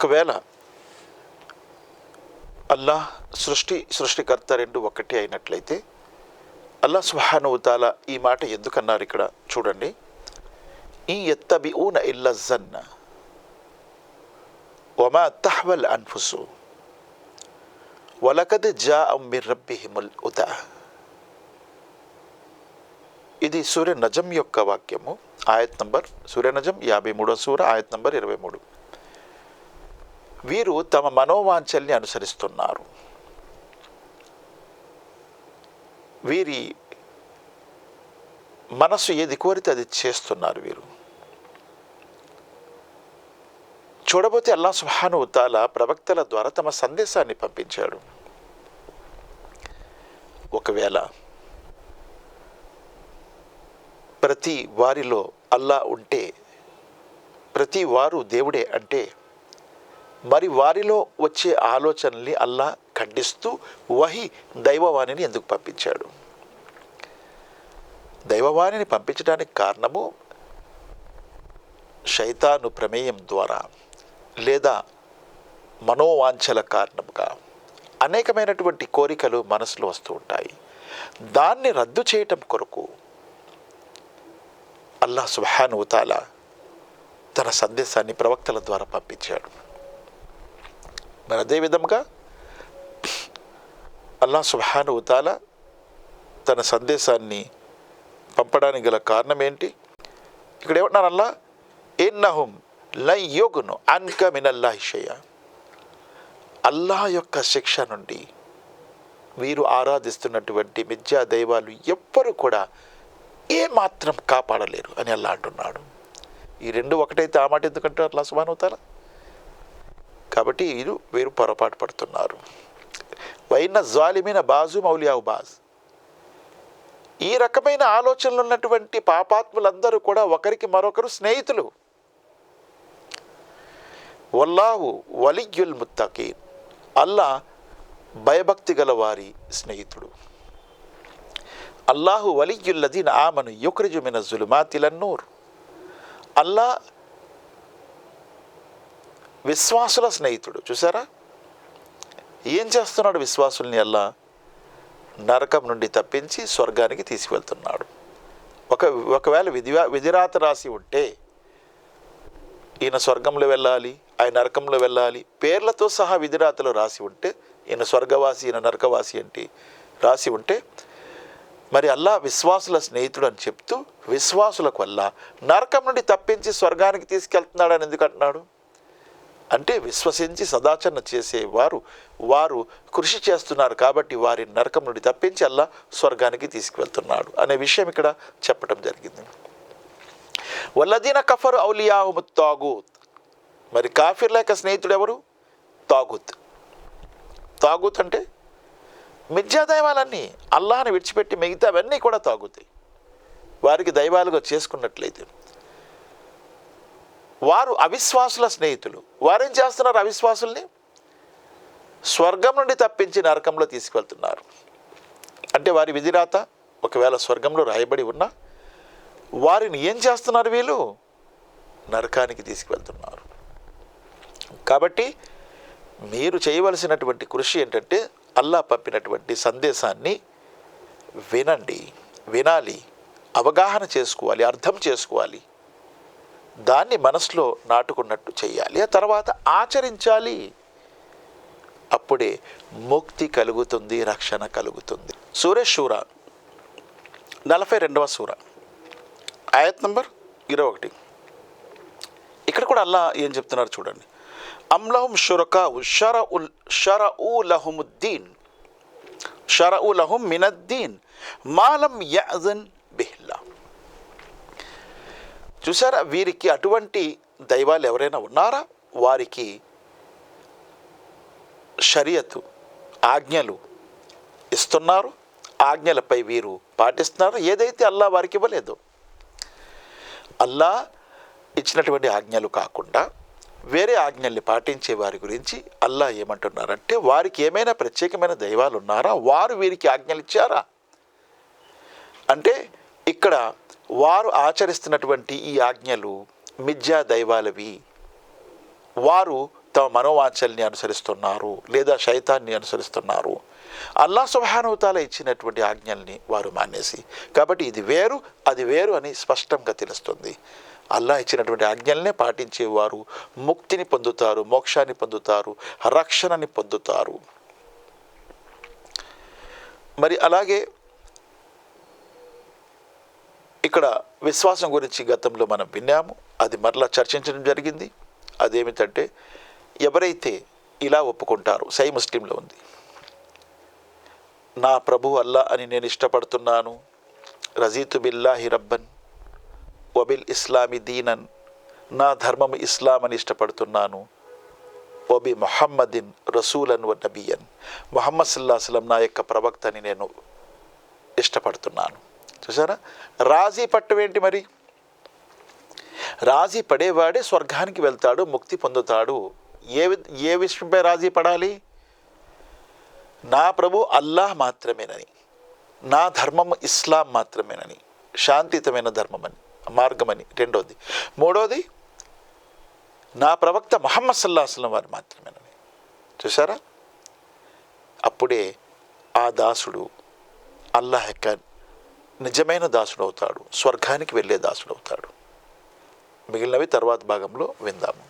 ఒకవేళ అల్లాహ్ సృష్టి సృష్టికర్త రెండు ఒకటి అయినట్లయితే అల్లా సుహానుతాల ఈ మాట ఎందుకన్నారు ఇక్కడ చూడండి. ఈ ఎత్తబి ఊన ఇల్ల జన్న వమా తహ్వల్ అన్ఫుసు వలకద్ జా అమ్మి రబ్బిహిముల్ ఉదా ఇది సూర్య నజం యొక్క వాక్యము ఆయత్ నంబర్ సూర్య నజం యాభై మూడో సూర ఆయత్ నంబర్ ఇరవై మూడు. వీరు తమ మనోవాంఛల్ని అనుసరిస్తున్నారు. వీరి మనసు ఏది కోరితే అది చేస్తున్నారు వీరు? చూడబోతే అల్లా సుహాను ఉతాల ప్రవక్తల ద్వారా తమ సందేశాన్ని పంపించాడు. ఒకవేళ ప్రతి వారిలో అల్లా ఉంటే ప్రతి వారు దేవుడే అంటే మరి వారిలో వచ్చే ఆలోచనల్ని అల్లా ఖండిస్తూ వహి దైవవాణిని ఎందుకు పంపించాడు? దైవవాణిని పంపించడానికి కారణము శైతాను ప్రమేయం ద్వారా లేదా మనోవాంఛల కారణంగా అనేకమైనటువంటి కోరికలు మనసులో వస్తూ ఉంటాయి. దాన్ని రద్దు చేయటం కొరకు అల్లాహ్ సుహానుతాల తన సందేశాన్ని ప్రవక్తల ద్వారా పంపించాడు. మరి అదేవిధంగా అల్లా సుబ్హాను ఉతాల తన సందేశాన్ని పంపడానికి గల కారణం ఏంటి? ఇక్కడ ఏమంటున్నారు అల్లా? ఎన్నహుం లై యోగును అన్క మినల్లాహి షయ. అల్లాహ్ యొక్క శిక్ష నుండి వీరు ఆరాధిస్తున్నటువంటి మిథ్యా దైవాలు ఎవ్వరు కూడా ఏ మాత్రం కాపాడలేరు అని అల్లా అంటున్నాడు. ఈ రెండు ఒకటైతే ఆ మాట ఎందుకంటే అల్లా సుబానవుతారా కాబట్టి వీరు వీరు పొరపాటు పడుతున్నారు. వైన జ్వాలిమిన బాజు మౌలియావు బాజ్. ఈ రకమైన ఆలోచనలు ఉన్నటువంటి పాపాత్ములందరూ కూడా ఒకరికి మరొకరు స్నేహితులు. వల్లాహు వలియుల్ ముత్తకీన్. అల్లా భయభక్తి గల వారి స్నేహితుడు. అల్లాహు వలియుల్లదీన్ ఆమను యుక్రిజుమిన జులుమాతిలన్నూర్ అల్లా విశ్వాసుల స్నేహితుడు. చూసారా ఏం చేస్తున్నాడు విశ్వాసుల్ని అల్లా? నరకం నుండి తప్పించి స్వర్గానికి తీసుకువెళ్తున్నాడు. ఒక ఒకవేళ విధివా విధిరాత రాసి ఉంటే ఈయన స్వర్గంలో వెళ్ళాలి ఆయన నరకంలో వెళ్ళాలి పేర్లతో సహా విధిరాతలో రాసి ఉంటే ఈయన స్వర్గవాసి ఈయన నరకవాసి అంటే రాసి ఉంటే మరి అల్లా విశ్వాసుల స్నేహితుడు అని చెప్తూ విశ్వాసులకు వల్ల నరకం నుండి తప్పించి స్వర్గానికి తీసుకెళ్తున్నాడని ఎందుకు అంటున్నాడు? అంటే విశ్వసించి సదాచరణ చేసేవారు వారు కృషి చేస్తున్నారు కాబట్టి వారి నరకం నుండి తప్పించి అల్లా స్వర్గానికి తీసుకువెళ్తున్నాడు అనే విషయం ఇక్కడ చెప్పడం జరిగింది. వల్లదీన కఫరు ఔలియాహు తాగూత్. మరి కాఫిర్ లేక స్నేహితుడు ఎవరు? తాగుత్. తాగుత్ అంటే మిథ్యా దైవాలన్నీ అల్లాహని విడిచిపెట్టి మిగతావన్నీ కూడా తాగుతాయి వారికి దైవాలుగా చేసుకున్నట్లయితే వారు అవిశ్వాసుల స్నేహితులు. వారేం చేస్తున్నారు అవిశ్వాసుల్ని? స్వర్గం నుండి తప్పించి నరకంలో తీసుకెళ్తున్నారు అంటే వారి విధిరాత ఒకవేళ స్వర్గంలో రాయబడి ఉన్నా వారిని ఏం చేస్తున్నారు వీళ్ళు? నరకానికి తీసుకువెళ్తున్నారు. కాబట్టి మీరు చేయవలసినటువంటి కృషి ఏంటంటే అల్లా పంపినటువంటి సందేశాన్ని వినండి వినాలి అవగాహన చేసుకోవాలి అర్థం చేసుకోవాలి. దాన్ని మనసులో నాటుకున్నట్టు చేయాలి ఆ తర్వాత ఆచరించాలి. అప్పుడే ముక్తి కలుగుతుంది రక్షణ కలుగుతుంది. సూర్యశూర నలభై రెండవ సూర. ఆయత్ నంబర్ ఇరవై ఒకటి. ఇక్కడ కూడా అల్లా ఏం చెప్తున్నారు చూడండి. అమ్లహుం షురకా షర ఉల్ షర ఊ లహుముద్దీన్. షర ఊ లహుం మినద్దీన్. మాలం యాజన్ చూసారా వీరికి అటువంటి దైవాలు ఎవరైనా ఉన్నారా? వారికి షరియతు ఆజ్ఞలు ఇస్తున్నారు. ఆజ్ఞలపై వీరు పాటిస్తున్నారు. ఏదైతే అల్లా వారికి ఇవ్వలేదు. అల్లా ఇచ్చినటువంటి ఆజ్ఞలు కాకుండా వేరే ఆజ్ఞల్ని పాటించే వారి గురించి అల్లా ఏమంటున్నారంటే వారికి ఏమైనా ప్రత్యేకమైన దైవాలు ఉన్నారా? వారు వీరికి ఆజ్ఞలు ఇచ్చారా? అంటే ఇక్కడ వారు ఆచరిస్తున్నటువంటి ఈ ఆజ్ఞలు మిథ్యా దైవాలవి. వారు తమ మనోవాంఛల్ని అనుసరిస్తున్నారు లేదా శైతాన్ని అనుసరిస్తున్నారు. అల్లా సుభానవతాల ఇచ్చినటువంటి ఆజ్ఞల్ని వారు మానేసి కాబట్టి ఇది వేరు అది వేరు అని స్పష్టంగా తెలుస్తుంది. అల్లా ఇచ్చినటువంటి ఆజ్ఞల్నే పాటించేవారు ముక్తిని పొందుతారు మోక్షాన్ని పొందుతారు రక్షణని పొందుతారు. మరి అలాగే ఇక్కడ విశ్వాసం గురించి గతంలో మనం విన్నాము. అది మరలా చర్చించడం జరిగింది. అదేమిటంటే ఎవరైతే ఇలా ఒప్పుకుంటారో సై ముస్లింలో ఉంది. నా ప్రభు అల్లా అని నేను ఇష్టపడుతున్నాను. రజీతు బిల్లాహి రబ్బన్ వబిల్ ఇస్లామి దీనన్ నా ధర్మం ఇస్లాం అని ఇష్టపడుతున్నాను. వబి మొహమ్మదిన్ రసూలన్ వ నబియన్. మొహమ్మద్ సల్లాహం నా యొక్క ప్రవక్తని నేను ఇష్టపడుతున్నాను. చూసారా? రాజీ పట్టం ఏంటి మరి? రాజీ పడేవాడే స్వర్గానికి వెళ్తాడు ముక్తి పొందుతాడు. ఏ వి- ఏ విషయంపై రాజీ పడాలి? నా ప్రభు అల్లాహ్ మాత్రమేనని. నా ధర్మం ఇస్లాం మాత్రమేనని. శాంతియుతమైన ధర్మమని మార్గమని. రెండోది. మూడోది నా ప్రవక్త మహమ్మద్ సల్లాహం వారు మాత్రమేనని. చూసారా? అప్పుడే ఆ దాసుడు అల్లాహ్ యొక్క నిజమైన దాసుడు అవుతాడు స్వర్గానికి వెళ్ళే దాసుడు అవుతాడు మిగిలినవి తర్వాత భాగంలో విందాము.